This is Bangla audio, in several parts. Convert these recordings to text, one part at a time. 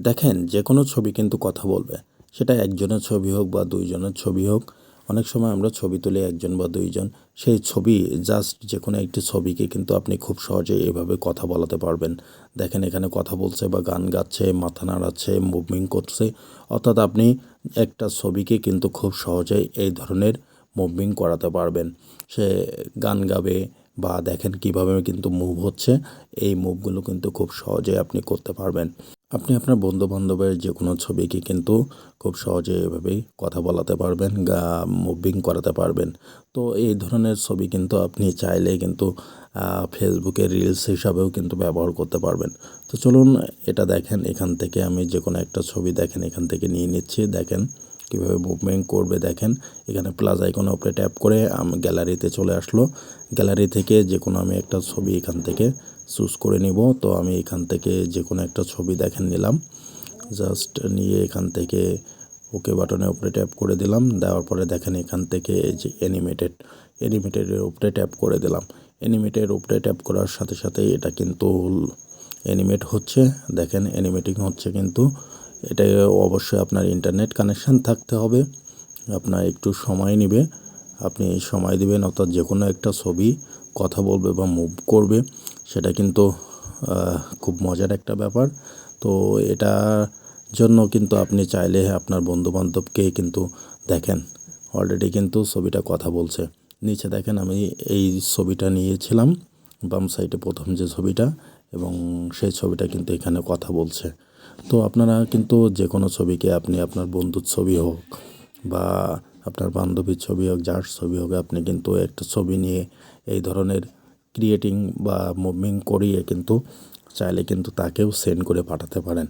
দেখেন যে কোনো ছবি কিন্তু কথা বলবে। সেটা একজনের ছবি হোক বা দুইজনের ছবি হোক, অনেক সময় আমরা ছবি তুলি একজন বা দুইজন। সেই ছবি জাস্ট যে কোনো একটি ছবিকে কিন্তু আপনি খুব সহজেই এভাবে কথা বলাতে পারবেন। দেখেন, এখানে কথা বলছে বা গান গাচ্ছে, মাথা নাড়াচ্ছে মুভমিং করছে। অর্থাৎ আপনি একটা ছবিকে কিন্তু খুব সহজেই এই ধরনের মুভমিং করাতে পারবেন। সে গান গাবে বা দেখেন কীভাবে কিন্তু মুভ হচ্ছে, এই মুভগুলো কিন্তু খুব সহজে আপনি করতে পারবেন। আপনি আপনার বন্ধু বান্ধবের যে কোনো ছবিকে কিন্তু খুব সহজে এভাবেই কথা বলাতে পারবেন গা মুভিং করাতে পারবেন। তো এই ধরনের ছবি কিন্তু আপনি চাইলে কিন্তু ফেসবুকে রিলস হিসাবেও কিন্তু ব্যবহার করতে পারবেন। তো চলুন এটা দেখেন, এখান থেকে আমি যে কোনো একটা ছবি দেখেন, এখান থেকে নিয়ে নিচ্ছি। দেখেন কীভাবে মুভমেন্ট করবে, দেখেন। এখানে প্লাস আইকনের উপরে ট্যাপ করে আমি গ্যালারিতে চলে আসলো। গ্যালারি থেকে যে কোনো আমি একটা ছবি এখান থেকে চুজ করে নিব। তো আমি এখান থেকে যে কোনো একটা ছবি দেখেন নিলাম। জাস্ট নিয়ে এখান থেকে ওকে বাটনের উপরে ট্যাপ করে দিলাম। দেওয়ার পরে দেখেন এখান থেকে এই যে অ্যানিমেটেড অ্যানিমেটেডের উপরে ট্যাপ করে দিলাম। অ্যানিমেটের উপরে ট্যাপ করার সাথে সাথে এটা কিন্তু অ্যানিমেট হচ্ছে। দেখেন অ্যানিমেটিং হচ্ছে কিন্তু। এটা অবশ্যই আপনার ইন্টারনেট কানেকশান থাকতে হবে। আপনার একটু সময় নেবে। আপনি সময় দেবেন, অর্থাৎ যে কোনো একটা ছবি কথা বলবে বা মুভ করবে। সেটা কিন্তু খুব মজার একটা ব্যাপার। তো এটা জন্য কিন্তু আপনি চাইলে আপনার বন্ধুবান্ধবকে কিন্তু দেখেন। অলরেডি কিন্তু ছবিটা কথা বলছে। নিচে দেখেন আমি এই ছবিটা নিয়েছিলাম, বাম সাইডে প্রথম যে ছবিটা এবং সেই ছবিটা কিন্তু এখানে কথা বলছে। তো আপনারা কিন্তু যে কোনো ছবিকে আপনি আপনার বন্ধুর ছবি হোক বা আপনার বান্ধবীর ছবি হোক, যার ছবি হোক, আপনি কিন্তু একটা ছবি নিয়ে এই ধরনের ক্রিয়েটিং বা মুভিং করিয়ে কিন্তু চাইলে কিন্তু তাকেও সেন্ড করে পাঠাতে পারেন।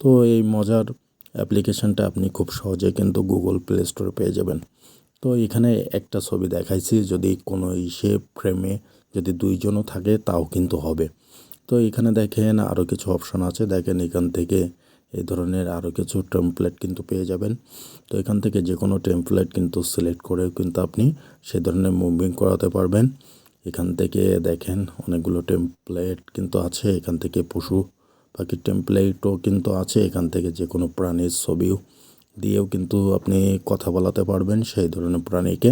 তো এই মজার অ্যাপ্লিকেশানটা আপনি খুব সহজে কিন্তু গুগল প্লে স্টোরে পেয়ে যাবেন। তো এখানে একটা ছবি দেখাইছি, যদি কোনো ইসে ফ্রেমে যদি দুইজনও থাকে, তাও কিন্তু হবে। তো এখানে দেখেন আরও কিছু অপশান আছে। দেখেন এখান থেকে এই ধরনের আরও কিছু টেমপ্লেট কিন্তু পেয়ে যাবেন। তো এখান থেকে যে কোনো টেমপ্লেট কিন্তু সিলেক্ট করেও কিন্তু আপনি সে ধরনের মুভিং করাতে পারবেন। এখান থেকে দেখেন অনেকগুলো টেমপ্লেট কিন্তু আছে, এখান থেকে পশু পাখির টেমপ্লেটও কিন্তু আছে, এখান থেকে যে কোনো প্রাণীর ছবিও দিয়েও কিন্তু আপনি কথা বলাতে পারবেন সেই ধরনের প্রাণীকে।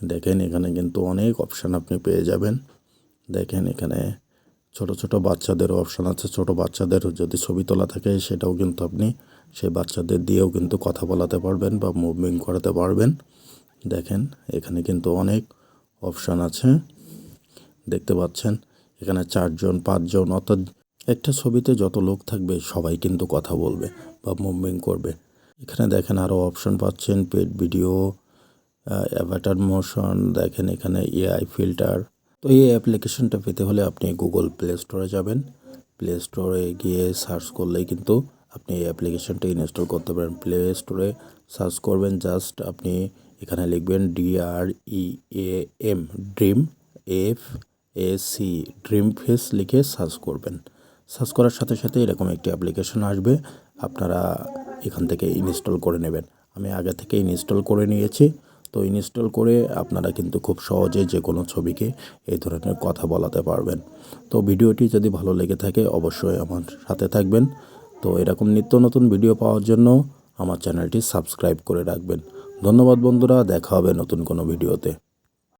দেখেন এখানে কিন্তু অনেক অপশান আপনি পেয়ে যাবেন। দেখেন এখানে ছোট ছোট বাচ্চাদেরও অপশান আছে, ছোট বাচ্চাদের যদি ছবি তোলা থাকে সেটাও কিন্তু আপনি সেই বাচ্চাদের দিয়েও কিন্তু কথা বলাতে পারবেন বা মুভমিং করাতে পারবেন। দেখেন এখানে কিন্তু অনেক অপশান আছে। দেখতে পাচ্ছেন। এখানে চারজন, পাঁচজন, অর্থাৎ একটা ছবিতে যত লোক থাকবে, সবাই কিন্তু কথা বলবে বা মুভমিং করবে। এখানে দেখেন আরও অপশন পাচ্ছেন, পেড ভিডিও অ্যাভাটার মোশন, দেখেন এখানে এআই ফিল্টার। তো এই অ্যাপ্লিকেশনটা পেতে হলে আপনি গুগল প্লে স্টোরে যাবেন। প্লে স্টোরে গিয়ে সার্চ করলেই কিন্তু আপনি এই অ্যাপ্লিকেশনটা ইনস্টল করতে পারেন। প্লে স্টোরে সার্চ করবেন, জাস্ট আপনি এখানে লিখবেন D R E A M dream F A C dream face লিখে সার্চ করবেন। সার্চ করার সাথে সাথে এরকম একটি অ্যাপ্লিকেশন আসবে। আপনারা এখান থেকে ইনস্টল করে নেবেন। আমি আগে থেকে ইনস্টল করে নিয়েছি। তো ইনস্টল করে আপনারা কিন্তু খুব সহজে যে কোনো ছবিকে এই ধরনের কথা বলাতে পারবেন। তো ভিডিওটি যদি ভালো লেগে থাকে অবশ্যই আমার সাথে থাকবেন। তো এরকম নিত্য নতুন ভিডিও পাওয়ার জন্য আমার চ্যানেলটি সাবস্ক্রাইব করে রাখবেন। ধন্যবাদ বন্ধুরা, দেখা হবে নতুন কোনো ভিডিওতে।